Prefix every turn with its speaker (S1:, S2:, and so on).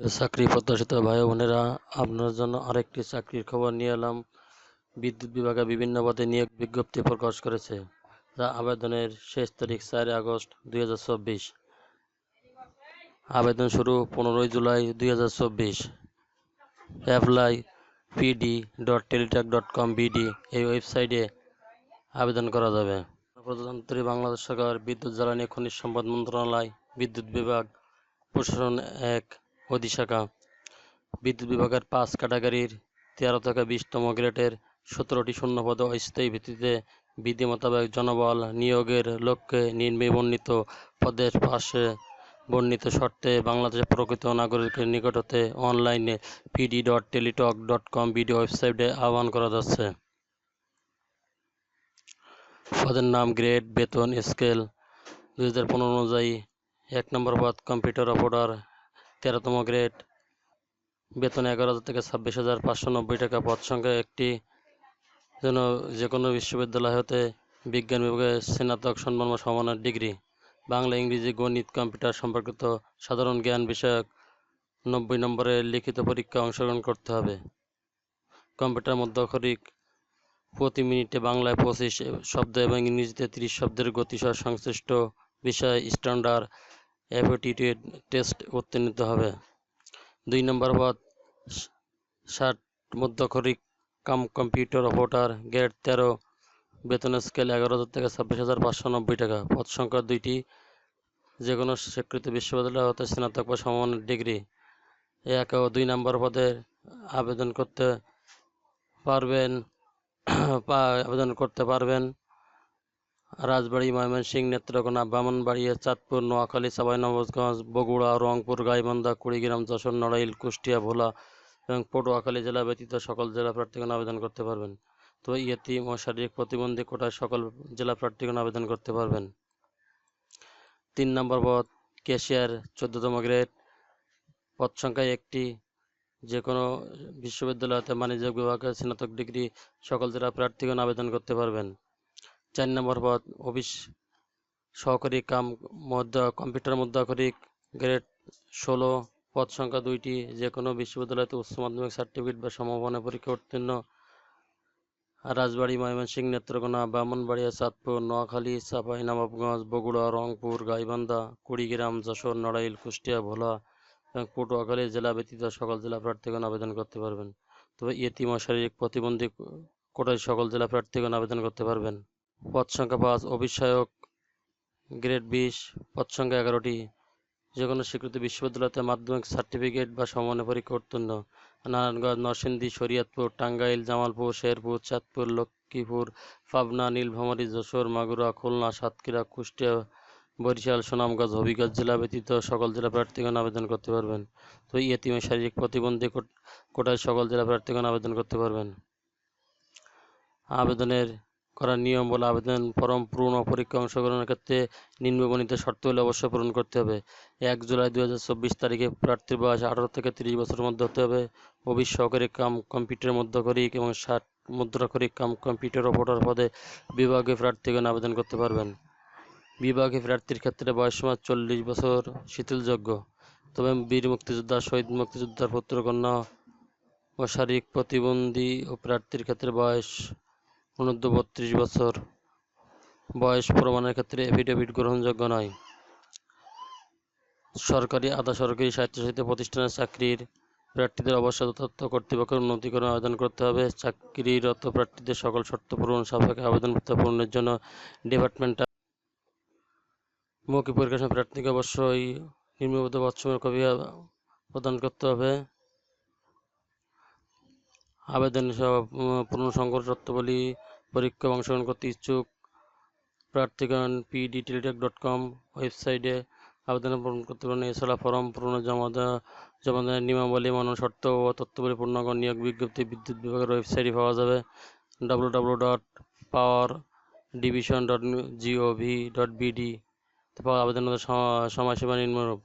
S1: চাকরি প্রত্যাশিত ভাই বোনেরা, আপনার জন্য আরেকটি চাকরির খবর নিয়ে এলাম। বিদ্যুৎ বিভাগে বিভিন্ন পদে নিয়োগ বিজ্ঞপ্তি প্রকাশ করেছে, যা আবেদনের শেষ তারিখ চার আগস্ট দুই হাজার চব্বিশ। আবেদন শুরু পনেরোই জুলাই দুই হাজার চব্বিশ। Apply PD dot Teletalk dot com BD এই ওয়েবসাইটে আবেদন করা যাবে। প্রধানমন্ত্রী বাংলাদেশ সরকার বিদ্যুৎ জ্বালানি খনিজ সম্পদ মন্ত্রণালয়, বিদ্যুৎ বিভাগ প্রশাসন এক। অধিশাখা বিদ্যুৎ বিভাগের পাঁচ ক্যাটাগরির তেরো থেকে বিশতম গ্রেডের সতেরোটি শূন্যপদ অস্থায়ী ভিত্তিতে বিধি মোতাবেক জনবল নিয়োগের লক্ষ্যে নিম্নে বর্ণিত পদের পাশে বর্ণিত শর্তে বাংলাদেশের প্রকৃত নাগরিকের নিকট হতে অনলাইনে PD dot Teletalk dot com BD ওয়েবসাইটে আহ্বান করা যাচ্ছে। পদের নাম গ্রেড, বেতন, স্কেল। দুই হাজার পনেরো অনুযায়ী এক নম্বর পদ কম্পিউটার অপারেটর তেরোতম গ্রেড। বেতন এগারো হাজার থেকে ছাব্বিশ হাজার পাঁচশো নব্বই টাকা। পদ সংখ্যা একটি। যেন যে কোনো বিশ্ববিদ্যালয় হতে বিজ্ঞান বিভাগে স্নাতক সম্মান সমানের ডিগ্রি। বাংলা, ইংরেজি, গণিত, কম্পিউটার সম্পর্কিত সাধারণ জ্ঞান বিষয়ক নব্বই নম্বরে লিখিত পরীক্ষা অংশগ্রহণ করতে হবে। কম্পিউটার মধ্যক্ষরিক প্রতি মিনিটে বাংলায় পঁচিশ শব্দ এবং ইংরেজিতে তিরিশ শব্দের গতিসহ সংশ্লিষ্ট বিষয় স্ট্যান্ডার্ড অ্যাপটিটিউড টেস্ট হতে হবে। দুই নম্বর পদ, ষাট মধ্যক্ষরিক কাম কম্পিউটার অপারেটর, গ্রেড তেরো, বেতন স্কেল এগারো হাজার থেকে ছাব্বিশ হাজার পাঁচশো নব্বই টাকা। পদ সংখ্যা দুইটি যে কোনো স্বীকৃত বিশ্ববিদ্যালয় হতে স্নাতক বা সমমানের ডিগ্রি। এক ও দুই নম্বর পদে আবেদন করতে পারবেন আবেদন করতে পারবেন। রাজবাড়ী, ময়মনসিংহ, নেত্রকোনা, ব্রাহ্মণবাড়িয়া, চাঁদপুর, নোয়াখালী চাঁপাইনবাবগঞ্জ বগুড়া, রংপুর, গাইবান্ধা, কুড়িগ্রাম, যশোর, নড়াইল, কুষ্টিয়া, ভোলা এবং পটুয়াখালী জেলা ব্যতীত সকল জেলা প্রার্থীগণ আবেদন করতে পারবেন। তো ইয়েতিম ও শারীরিক প্রতিবন্ধী কোটায় সকল জেলা প্রার্থীগণ আবেদন করতে পারবেন। তিন নম্বর পদ ক্যাশিয়ার চোদ্দতম গ্রেড। পদ সংখ্যা একটি। যে কোনো বিশ্ববিদ্যালয়তে বাণিজ্য বিভাগে স্নাতক ডিগ্রি সকল জেলা প্রার্থীগণ আবেদন করতে পারবেন। চার নম্বর পদ, অফিস সহকারী কাম মধ্য, কম্পিউটার মধ্যাকরিক গ্রেড ষোলো, পদ সংখ্যা দুইটি যে কোনো বিশ্ববিদ্যালয়তে উচ্চ মাধ্যমিক সার্টিফিকেট বা সমমানে পরীক্ষা উত্তীর্ণ। রাজবাড়ী, ময়মনসিংহ, নেত্রকোনা, ব্রাহ্মণবাড়িয়া, চাঁদপুর, নোয়াখালী চাঁপাইনবাবগঞ্জ বগুড়া, রংপুর, গাইবান্ধা, কুড়িগ্রাম, যশোর, নড়াইল, কুষ্টিয়া, ভোলা এবং পটুয়াখালী জেলা ব্যতীত সকল জেলা প্রার্থীগণ আবেদন করতে পারবেন। তবে ইয়েতিম শারীরিক প্রতিবন্ধী কোটায় সকল জেলা প্রার্থীগণ আবেদন করতে পারবেন। পদ সংখ্যা পাঁচ অভিষয়ক গ্রেড বিশ পদ সংখ্যা এগারোটি। যে কোনো স্বীকৃত বিশ্ববিদ্যালয়তে মাধ্যমিক সার্টিফিকেট বা সমানের পরীক্ষা উত্তীর্ণ। নারায়ণগঞ্জ, নরসিংদী, শরীয়তপুর, টাঙ্গাইল, জামালপুর, শেরপুর, চাঁদপুর, লক্ষ্মীপুর, পাবনা, নীলফামারী, যশোর, মাগুরা, খুলনা, সাতক্ষীরা, কুষ্টিয়া, বরিশাল, সুনামগঞ্জ, হবিগঞ্জ জেলা ব্যতীত সকল জেলা প্রার্থীগণ আবেদন করতে পারবেন। তো ইয়েতিম শারীরিক প্রতিবন্ধী কোট- কোটায় সকল জেলা প্রার্থীগণ আবেদন করতে পারবেন। আবেদনের করার নিয়ম বলে আবেদন ফরম পূরণ ও পরীক্ষা অংশগ্রহণের ক্ষেত্রে নিম্নবর্ণিত শর্তগুলি অবশ্যই পূরণ করতে হবে। এক জুলাই দুই হাজার চব্বিশ তারিখে প্রার্থীর বয়স আঠারো থেকে তিরিশ বছরের মধ্যে হতে হবে। অফিস সহকারী কাম কম্পিউটার মধ্যকরিক এবং ষাট মুদ্রাকরিক কাম কম্পিউটার অপারেটর পদে বিভাগীয় প্রার্থীগণ আবেদন করতে পারবেন। বিভাগীয় প্রার্থীর ক্ষেত্রে বয়স বয়সসীমা চল্লিশ বছর, শিথিলযোগ্য। তবে বীর মুক্তিযোদ্ধা, শহীদ মুক্তিযোদ্ধার পুত্রকন্যা ও শারীরিক প্রতিবন্ধী ও প্রার্থীর ক্ষেত্রে বয়স অনূর্ধ্ব বত্রিশ বছর বয়স প্রমাণের ক্ষেত্রে এফিডেভিট গ্রহণযোগ্য নয়। সরকারি, আধা সরকারি স্বায়ত্তশাসিত প্রতিষ্ঠানের চাকরির প্রার্থীদের অবশ্যই তথ্য কর্তৃপক্ষের উন্নতিকরণ আবেদন করতে হবে। চাকরিরত প্রার্থীদের সকল শর্ত পূরণ সাপেক্ষে আবেদনপত্র পূরণের জন্য ডিপার্টমেন্টাল মৌখিক পরীক্ষার সময় প্রার্থীকে অবশ্যই নিম্নবদ্ধ বাৎসমের কপি প্রদান করতে হবে। আবেদন সহ পূর্ণ সংকট তথ্যাবলী পরীক্ষা অংশগ্রহণ করতে ইচ্ছুক প্রার্থীগণ পিডি টেলিটক ডট কম ওয়েবসাইটে আবেদন পূরণ করতে পারেন। এছাড়া ফর্ম পূরণ জমা দেওয়া, জমা দেওয়ার নিয়মাবলী মানন শর্ত ও তথ্যাবলী পূর্ণাঙ্গ নিয়োগ বিজ্ঞপ্তি বিদ্যুৎ বিভাগের ওয়েবসাইটে পাওয়া যাবে। W W dot power division dot G O V dot BD আবেদনের সময়সীমা নিম্নরূপ।